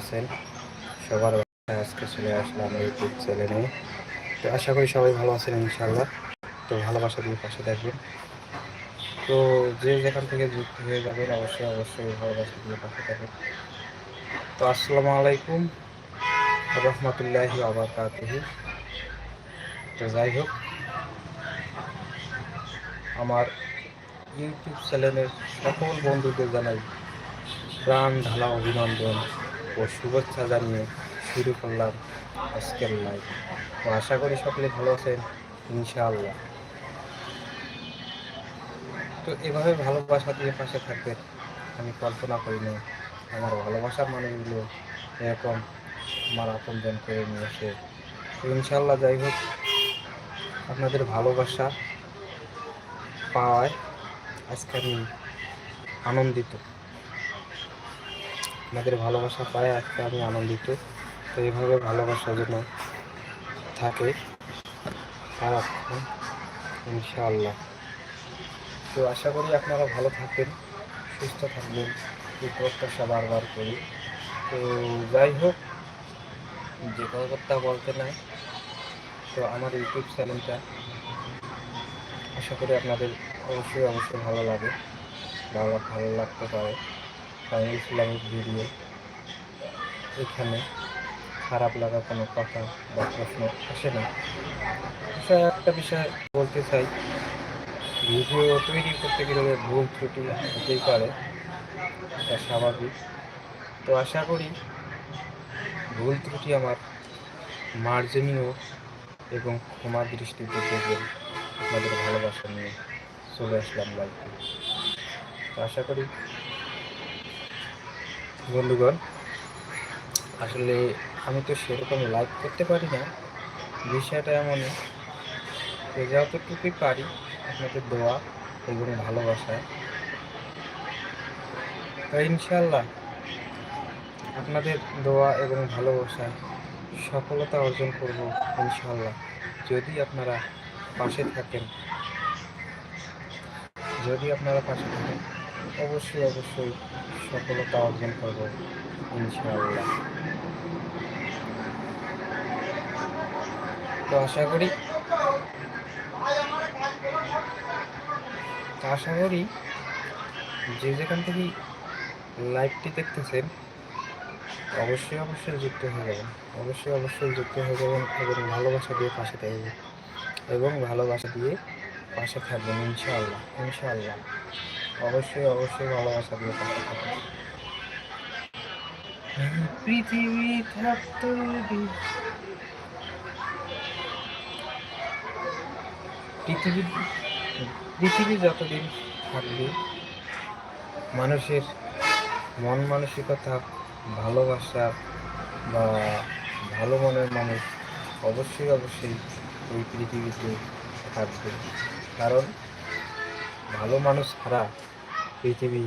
আছেন সবার আজকে চলে আসলাম ইউটিউব চ্যানেলে। তো আশা করি সবাই ভালো আছেন ইনশাল্লাহ তো ভালোবাসা দিয়ে পাশে থাকবেন। তো যে যেখান থেকে যুক্ত হয়ে যাবেন, অবশ্যই অবশ্যই ভালোবাসা দিয়ে পাশে থাকবেন। তো আসসালামু আলাইকুম রহমতুল্লাহি আবরকাতহি তো যাই হোক, আমার ইউটিউব চ্যানেলের সকল বন্ধুদের জানাই প্রাণ ঢালা অভিনন্দন। ও শুভেচ্ছা জানিয়ে শুরু করলাম আজকের লাইভ তো আশা করি সকলে ভালো আছেন, ইনশাআল্লাহ। তো এভাবে ভালোবাসা দিয়ে পাশে থাকবেন, আমি কল্পনা করি করিনি আমার ভালোবাসার মানুষগুলো এরকম আমার আপনজন করে নিয়েছে তো ইনশাআল্লাহ যাই হোক, আপনাদের ভালোবাসা পাওয়ায় আজকে আমি আনন্দিত। আপনাদের ভালোবাসা পায়, আজকে আমি আনন্দিত। তো এইভাবে ভালোবাসা যেন থাকে সারাক্ষণ ইনশাআল্লাহ। তো আশা করি আপনারা ভালো থাকবেন, সুস্থ থাকবেন। এই প্রত্যাশা বারবার করি। তো যাই হোক, যে কোনো কথা বলতে নাই। তো আমার ইউটিউব চ্যানেলটা আশা করি আপনাদের অবশ্যই অবশ্যই ভালো লাগে, ভালো ভালো লাগতে পারে। কারণ ইসলামিক ভিডিও এখানে খারাপ লাগা কোনো কথা বা প্রশ্ন আসে না। বিষয় একটা বিষয় বলতে চাই। ভিডিও তৈরি করতে গেলে ভুল ত্রুটি হতেই পারে, এটা স্বাভাবিক। তো আশা করি ভুল ত্রুটি আমার মার্জনীয় এবং ক্ষমা দৃষ্টিতে দেখবেন আপনাদের ভালোবাসা নিয়ে চলে আসলাম লাইফে আশা করি বন্ধুগণ, আসলে আমি তো সেরকম লাইভ করতে পারি না। বিষয়টা এমনই যতটুকুই পারি আপনাদের দোয়া এবং ভালোবাসা, তো ইনশাল্লাহ আপনাদের দোয়া এবং ভালোবাসায় সফলতা অর্জন করব ইনশাল্লাহ যদি আপনারা পাশে থাকেন, যদি আপনারা পাশে থাকেন অবশ্যই অবশ্যই সফলতা অর্জন করব, ইনশাআল্লাহ। তো আশা করি আশা করি যে যেখান থেকে লাইভটি দেখতেছেন, অবশ্যই অবশ্যই যুক্ত হয়ে যাবেন। অবশ্যই অবশ্যই যুক্ত হয়ে যাবেন এবং ভালোবাসা দিয়ে পাশে থাকবেন। এবং ভালোবাসা দিয়ে পাশে থাকবেন, ইনশাআল্লাহ ইনশাআল্লাহ। অবশ্যই অবশ্যই ভালোবাসা দিয়ে পৃথিবী থাকতো পৃথিবী পৃথিবী যতদিন থাকবে মানুষের মন মানসিকতা ভালোবাসা বা ভালো মনের মানুষ অবশ্যই অবশ্যই ওই পৃথিবীতে থাকবে। কারণ ভালো মানুষ ছাড়া পৃথিবী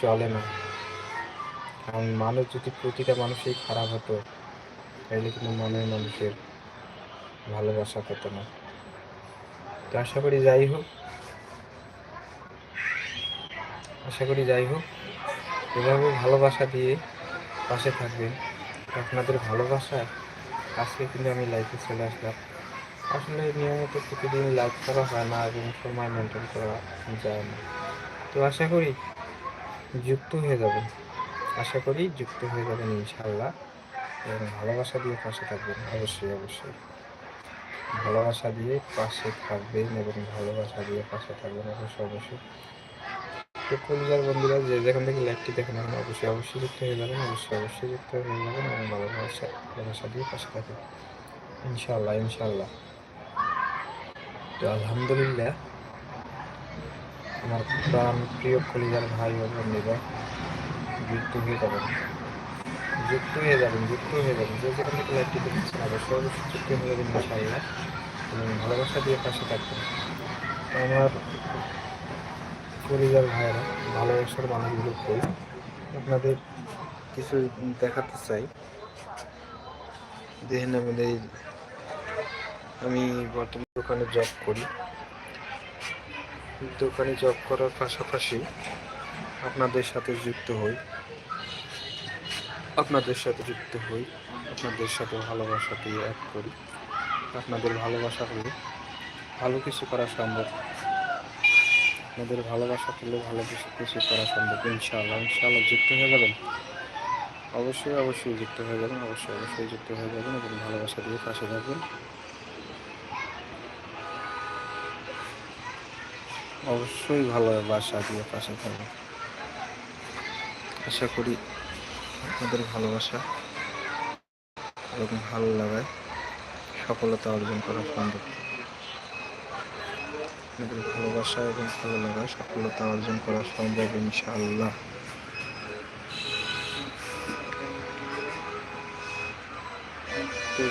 চলে না। কারণ মানুষ যদি প্রতিটা মানুষই খারাপ হতো, তাহলে কিন্তু মনের মানুষের ভালোবাসা পেত না। তো আশা করি যাই হোক, আশা করি যাই হোক, এভাবে ভালোবাসা দিয়ে পাশে থাকবেন। আপনাদের ভালোবাসা আজকে কিন্তু আমি লাইফে চলে আসলাম। আসলে নিয়মিত প্রতিদিন লাইভ করা হয় না এবং সময় মেনটেন করা যায় না। তো আশা করি যুক্ত হয়ে যাবেন। আশা করি যুক্ত হয়ে যাবেন ইনশাল্লাহ এবং ভালোবাসা দিয়ে পাশে থাকবেন, অবশ্যই অবশ্যই। ভালোবাসা দিয়ে পাশে থাকবেন এবং ভালোবাসা দিয়ে পাশে থাকবেন অবশ্যই অবশ্যই। তো পরিবার বন্ধুরা, যে যেখান থেকে লাইভটি দেখেন এখন অবশ্যই অবশ্যই যুক্ত হয়ে যাবেন, অবশ্যই অবশ্যই যুক্ত হয়ে যাবেন এবং ভালোবাসা ভালোবাসা দিয়ে পাশে থাকবেন। ইনশাল্লাহ ইনশাল্লাহ তো আলহামদুলিল্লাহ। আমার প্রাণ প্রিয় কলিজার ভাই ও বন্ধুরা, যুক্ত হয়ে যাবেন। যুক্ত হয়ে যাবেন, যুক্ত হয়ে যাবেন। যে যেখান থেকে লাইভটি দেখছেন, অবশ্যই অবশ্যই যুক্ত হয়ে যাবেন ইনশাল্লাহ এবং ভালোবাসা দিয়ে পাশে থাকবেন। আমার কলিজার ভাইয়েরা, ভালোবাসার মানুষগুলো কই? আপনাদের কিছু দেখাতে চাই। দেখেন আমাদের, আমি বর্তমান দোকানে জব করি। দোকানে জব করার পাশাপাশি আপনাদের সাথে যুক্ত হই। আপনাদের সাথে যুক্ত হই। আপনাদের সাথে ভালোবাসা দিয়ে এক করি। আপনাদের ভালোবাসা হলে ভালো কিছু করা সম্ভব। আপনাদের ভালোবাসা পেলে ভালো কিছু কিছু করা সম্ভব। ইনশাআল্লাহ ইনশাআল্লাহ যুক্ত হয়ে যাবেন। অবশ্যই অবশ্যই যুক্ত হয়ে যাবেন, অবশ্যই অবশ্যই যুক্ত হয়ে যাবেন এবং ভালোবাসা দিয়ে পাশে থাকবেন। অবশ্যই ভালো বাসা দিয়ে পাশে থাকবেন আশা করি আপনাদের ভালোবাসা এবং ভালো লাগায় সফলতা অর্জন করা সম্ভব আপনাদের ভালোবাসা এবং ভালো লাগায় সফলতা অর্জন করা সম্ভব ইনশাআল্লাহ।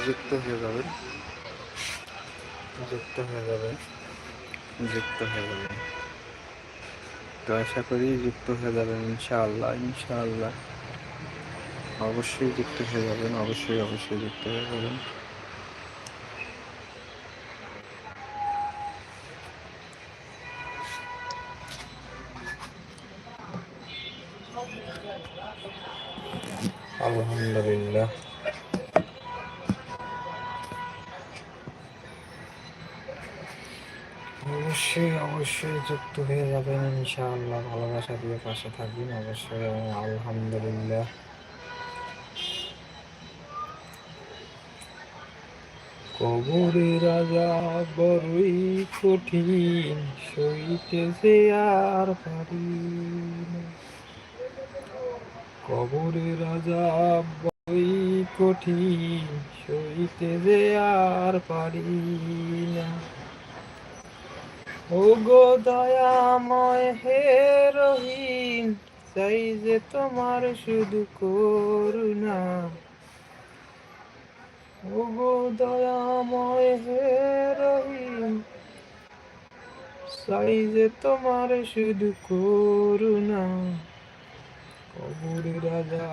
যুক্ত হয়ে যাবেন। যুক্ত হয়ে যাবেন। যুক্ত হয়ে যাবেন তো আশা করি যুক্ত হয়ে যাবেন ইনশাআল্লাহ ইনশাআল্লাহ। অবশ্যই যুক্ত হয়ে যাবেন, অবশ্যই অবশ্যই যুক্ত হয়ে যাবেন। অবশ্যই অবশ্যই যুক্ত হয়ে যাবেন ইনশাআল্লাহ। ভালোবাসা দিয়ে পাশে থাকবেন অবশ্যই এবং আলহামদুলিল্লাহ। কবরে রাজা বড়ই কঠিন, সইতে যে আর পারি। কবরে রাজা বড়ই কঠিন, সইতে যে আর পারি না। ও গো দয়াময় হে রহিম, চাই যে তোমার শুধু করুণা। ও গো দয়াময় হে রহিম, চাই যে তোমার শুধু করুণা। কবুর রাজা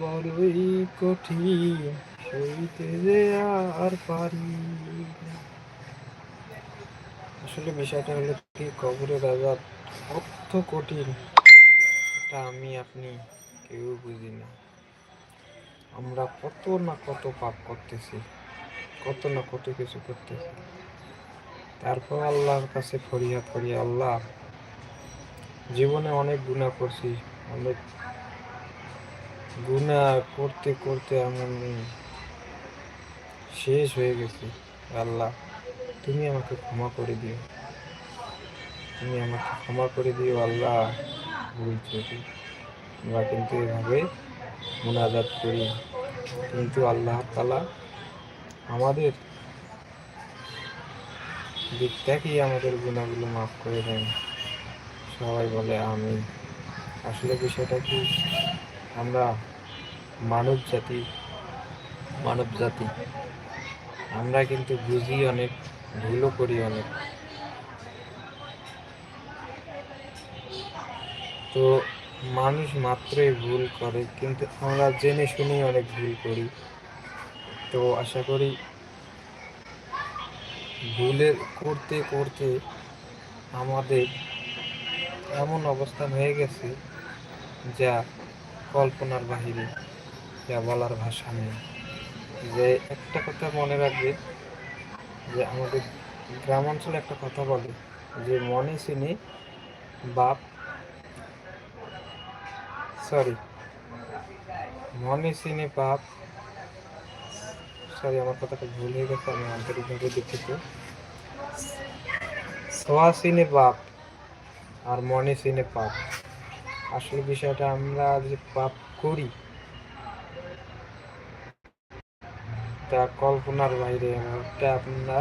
বড়ই কঠিন, সইতে যে আর পারি না। আসলে বিষয়টা হলো কি, কবরে রাজা কত কঠিন এটা আমি, আপনি কেউ বুঝি না। আমরা কত না কত পাপ করতেছি, কত না কত কিছু করতেছি। তারপর আল্লাহর কাছে ফরিয়াদ করি, আল্লাহ, জীবনে অনেক গুণা করছি, অনেক গুণা করতে করতে আমি শেষ হয়ে গেছি, আল্লাহ। তুমি আমাকে ক্ষমা করে দিও। তুমি আমাকে ক্ষমা করে দিও, আল্লাহ। ত্রুটি। আমরা কিন্তু এভাবে মোনাজাত করি। কিন্তু আল্লাহ তালা আমাদের দিক থেকেই আমাদের গুণাগুলো মাফ করে দেন। সবাই বলে আমি আসলে বিষয়টা কি? আমরা মানব জাতি মানব জাতি। আমরা কিন্তু বুঝি অনেক ভুলও করি অনেক। তো মানুষ মাত্রই ভুল করে, কিন্তু আমরা জেনে শুনেই অনেক ভুল করি। তো আশা করি ভুলের করতে করতে আমাদের এমন অবস্থান হয়ে গেছে যা কল্পনার বাহিরে, যা বলার ভাষা নেই। যে একটা কথা মনে রাখবে যে আমাদের গ্রাম অঞ্চলে একটা কথা বলে যে মনে চিনি বাপ সরি মনে চিনি বাপ সরি আমার কথাটা ভুল হয়ে গেছে, আমি আন্তরিকভাবে দুঃখিত। সোয়া চিনে বাপ আর মনে চিনে পাপ আসলে বিষয়টা আমরা যে পাপ করি তা কল্পনার বাইরে একটা আপনারা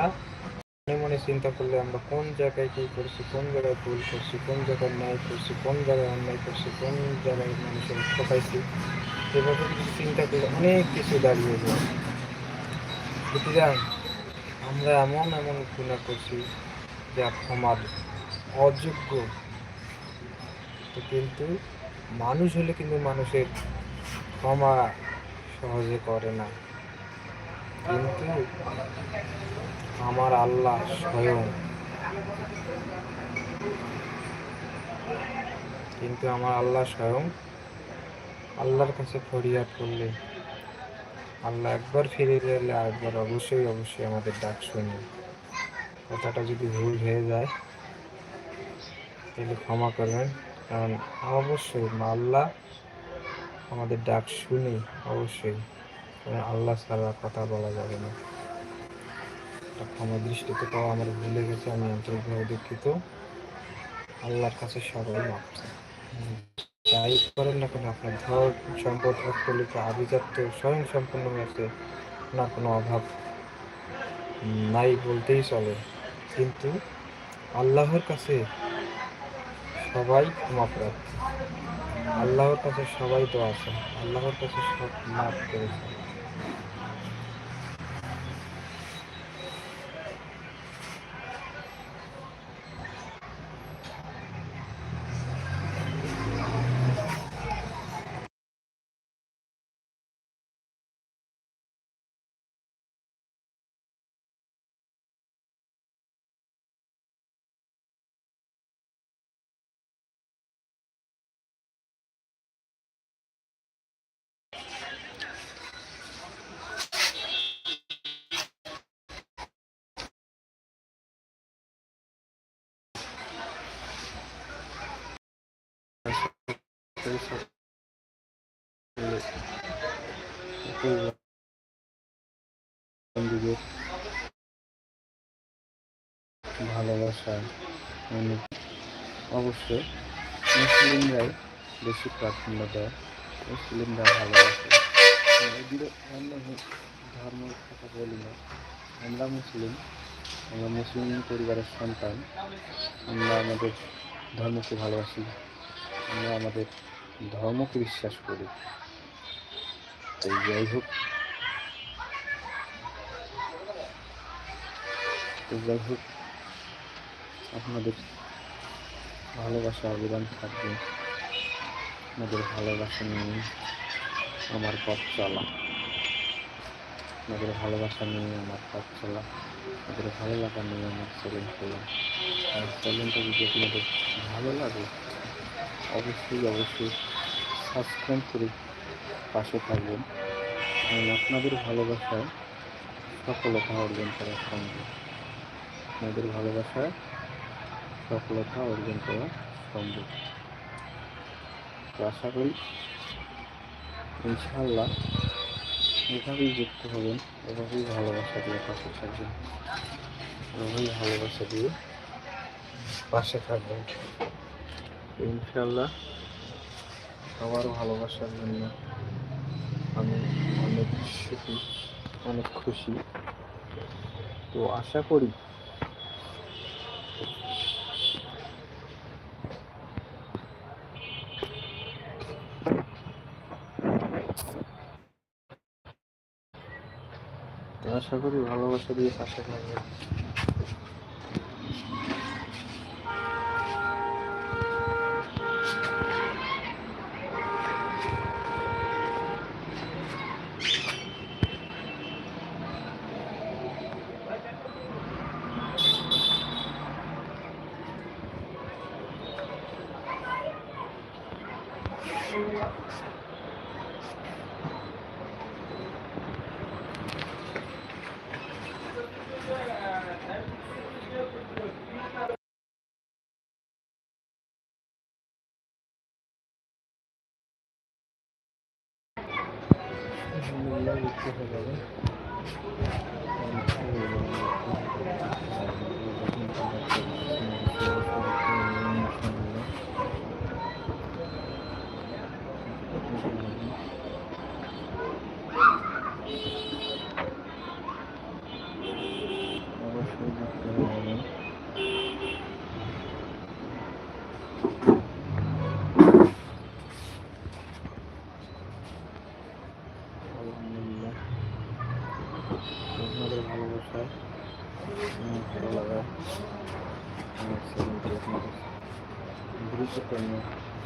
মনে মনে চিন্তা করলে আমরা কোন জায়গায় কি করছি, কোন জায়গায় ভুল করছি, কোন জায়গায় ন্যায় করছি, কোন জায়গায় অন্যায় করছি, কোন জায়গায় মানুষের ঠকাইছি এভাবে কিছু চিন্তা করলে অনেক কিছু দাঁড়িয়ে যায়। সুতরাং আমরা এমন এমন গুণা করছি যা ক্ষমার অযোগ্য। কিন্তু মানুষ হলে কিন্তু মানুষের ক্ষমা সহজে করে না। কিন্তু আমার আল্লাহ স্বয়ং। কিন্তু আমার আল্লাহ স্বয়ং আল্লাহর কাছে ফরিয়াদ করলে, আল্লাহ একবার ফিরে গেলে একবার অবশ্যই অবশ্যই আমাদের ডাক শুনি কথাটা যদি ভুল হয়ে যায়, তাহলে ক্ষমা করবেন। কারণ অবশ্যই আল্লাহ আমাদের ডাক শুনি অবশ্যই কারণ আল্লাহ ছাড়া কথা বলা যাবে না। ক্ষমা দৃষ্টিতে পাওয়া আমার ভুলে গেছে, আমি আন্তরিকভাবে দুঃখিত। আল্লাহর কাছে সবাই মাপছে যাই করেন না কেন, আপনার ধর সম্পদ অর্থলিকা আভিজাত্য স্বয়ং সম্পূর্ণ হয়েছে, না কোনো অভাব নাই বলতেই চলে। কিন্তু আল্লাহর কাছে সবাই ক্ষমাপ্রার্থী আল্লাহর কাছে সবাই তো আছে আল্লাহর কাছে সব মাফ করেছে ভালোবাসা মানে অবশ্যই মুসলিমরাই বেশি প্রাধান্য দেয়, মুসলিমরা ভালোবাসে। এগুলো অন্য কথা বলি না। আমরা মুসলিম আমরা মুসলিম পরিবারের সন্তান। আমরা আমাদের ধর্মকে ভালোবাসি। আমরা আমাদের ধর্মকে বিশ্বাস করি। তো যাই হোক। তো যাই হোক, আপনাদের ভালোবাসা অবদান থাকবে। আপনাদের ভালোবাসা নিয়ে আমার পথ চলা। আপনাদের ভালোবাসা নিয়ে আমার পথ চলা। আপনাদের ভালো লাগা নিয়ে আমার চ্যালেঞ্জ চলা। আর চ্যালেঞ্জটা যদি আপনাদের ভালো লাগে অবশ্যই অবশ্যই সাবস্ক্রাইব করে পাশে থাকবেন। এবং আপনাদের ভালোবাসায় সফলতা অর্জন করা সম্ভব। আপনাদের ভালোবাসায় সফলতা অর্জন করা সম্ভব। তো আশা করি ইনশাল্লাহ এভাবেই যুক্ত হবেন, এভাবেই ভালোবাসা দিয়ে পাশে থাকবেন, এভাবেই ভালোবাসা দিয়ে পাশে থাকবেন। ইনশাল্লাহ সবার ভালোবাসার জন্য আমি অনেক সুখী, অনেক খুশি। তো আশা করি আশা করি ভালোবাসা দিয়ে পাশে থাকবে আলহামদুলিল্লাহ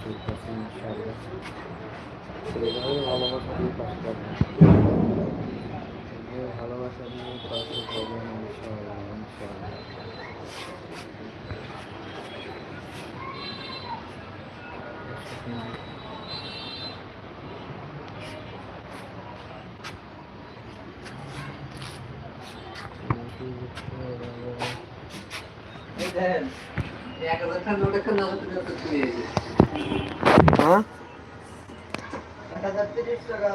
ঠিক আছে ইনশাআল্লাহ এইভাবে ভালোবাসা দিয়ে পাশে থাকবেন ভালোবাসা দিয়ে পাশে থাকবেন ইনশাআল্লাহ ইনশাআল্লাহ Thank you. এক হাজার টাকা নোট একটা নগদ তুমি টাকা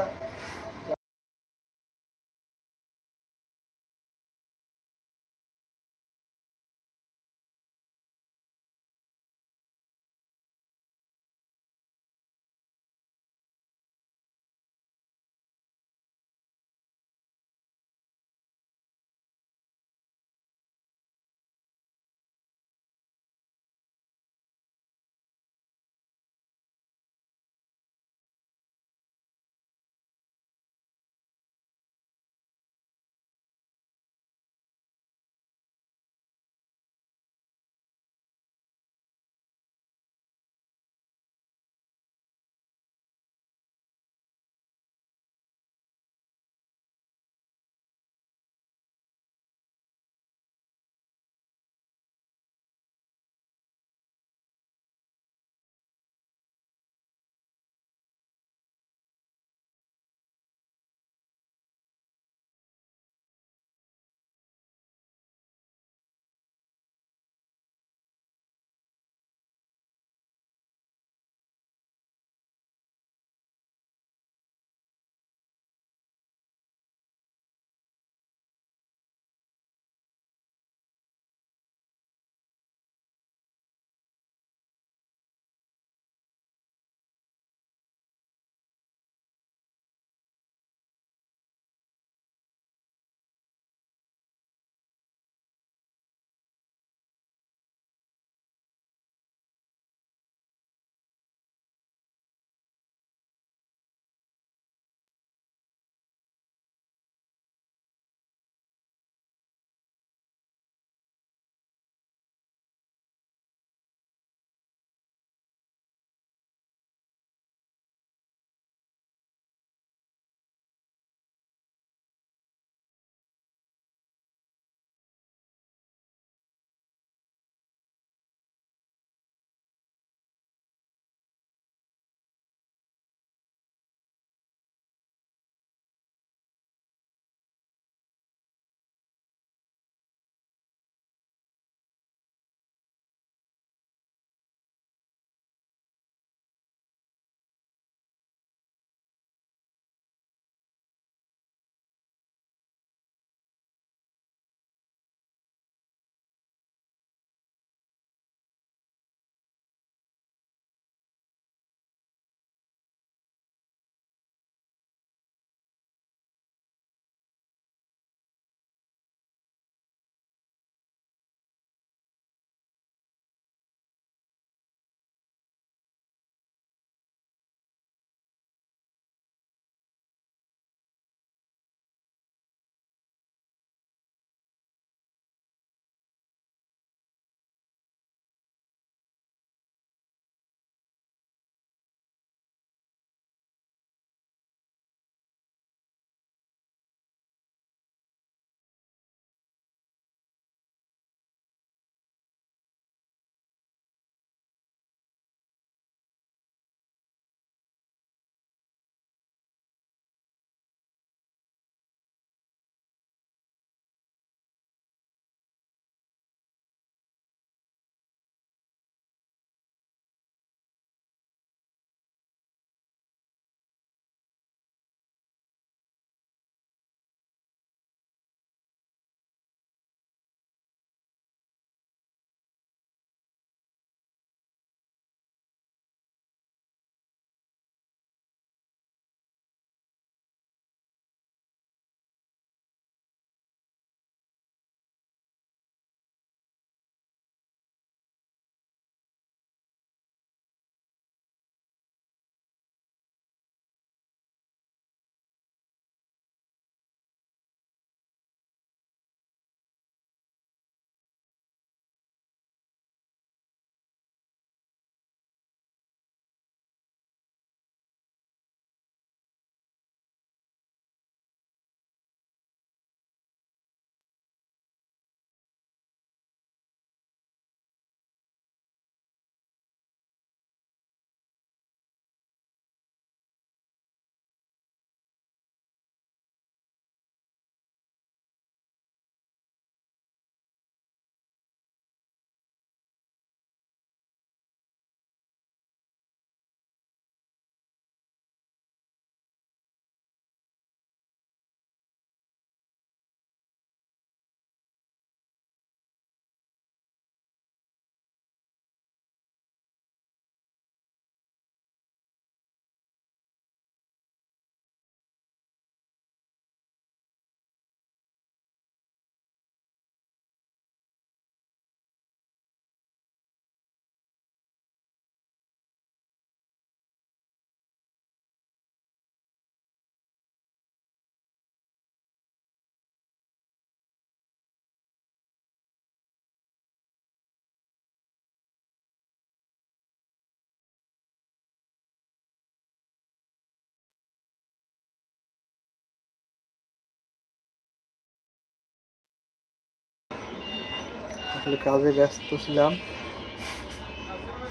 আসলে কাজে ব্যস্ত ছিলাম।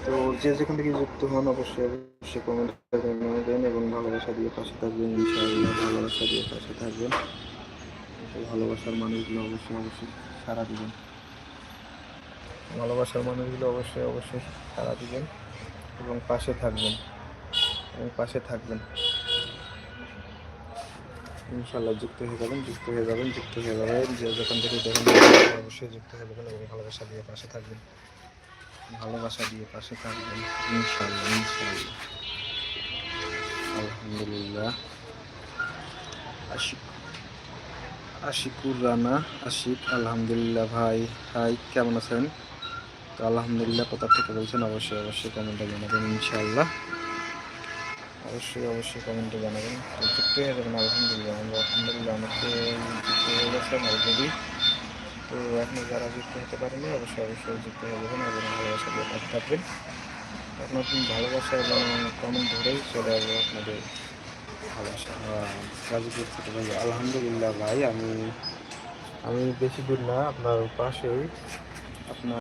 তো যে যেখান থেকে যুক্ত হন, অবশ্যই অবশ্যই কমেন্ট দেন এবং ভালোবাসা দিয়ে পাশে থাকবেন, ইনশাআল্লাহ ভালোবাসা দিয়ে পাশে থাকবেন। ভালোবাসার মানুষগুলো অবশ্যই অবশ্যই সারা দিবেন। ভালোবাসার মানুষগুলো অবশ্যই অবশ্যই সারা দিবেন এবং পাশে থাকবেন। এবং পাশে থাকবেন। ইনশাল্লাহ যুক্ত হয়ে যাবেন, যুক্ত হয়ে যাবেন, যুক্ত হয়ে যাবেন। যে যেখান থেকে দেখেন, অবশ্যই যুক্ত হয়ে যাবেন এবং ভালোবাসা দিয়ে পাশে থাকবেন। ভালোবাসা দিয়ে পাশে থাকবেন ইনশাল্লাহ ইনশাল্লাহ আলহামদুলিল্লাহ। আশিক, আশিকুর রানা, আশিক, আলহামদুলিল্লাহ ভাই। হাই, কেমন আছেন? তো আলহামদুলিল্লাহ, কোথা থেকে বলছেন? অবশ্যই অবশ্যই কমেন্টে জানাবেন, ইনশাআল্লাহ। অবশ্যই অবশ্যই কমেন্টে জানাবেন। যুক্ত হয়ে যাবেন আলহামদুলিল্লাহ, আমরা আলহামদুলিল্লাহ অনেকে যুক্ত হয়ে গেছেন অলরেডি তো এখন যারা যুক্ত হতে পারেনি অবশ্যই অবশ্যই যুক্ত হয়ে যাবেন এবং ভালোবাসা দিয়ে পাশে থাকবেন। আপনার ভালোবাসা এবং কমেন্ট ধরেই চলে আসবে আপনাদের ভালোবাসা। ভাই আলহামদুলিল্লাহ ভাই, আমি আমি বেশি দূর না, আপনার পাশেই। আপনার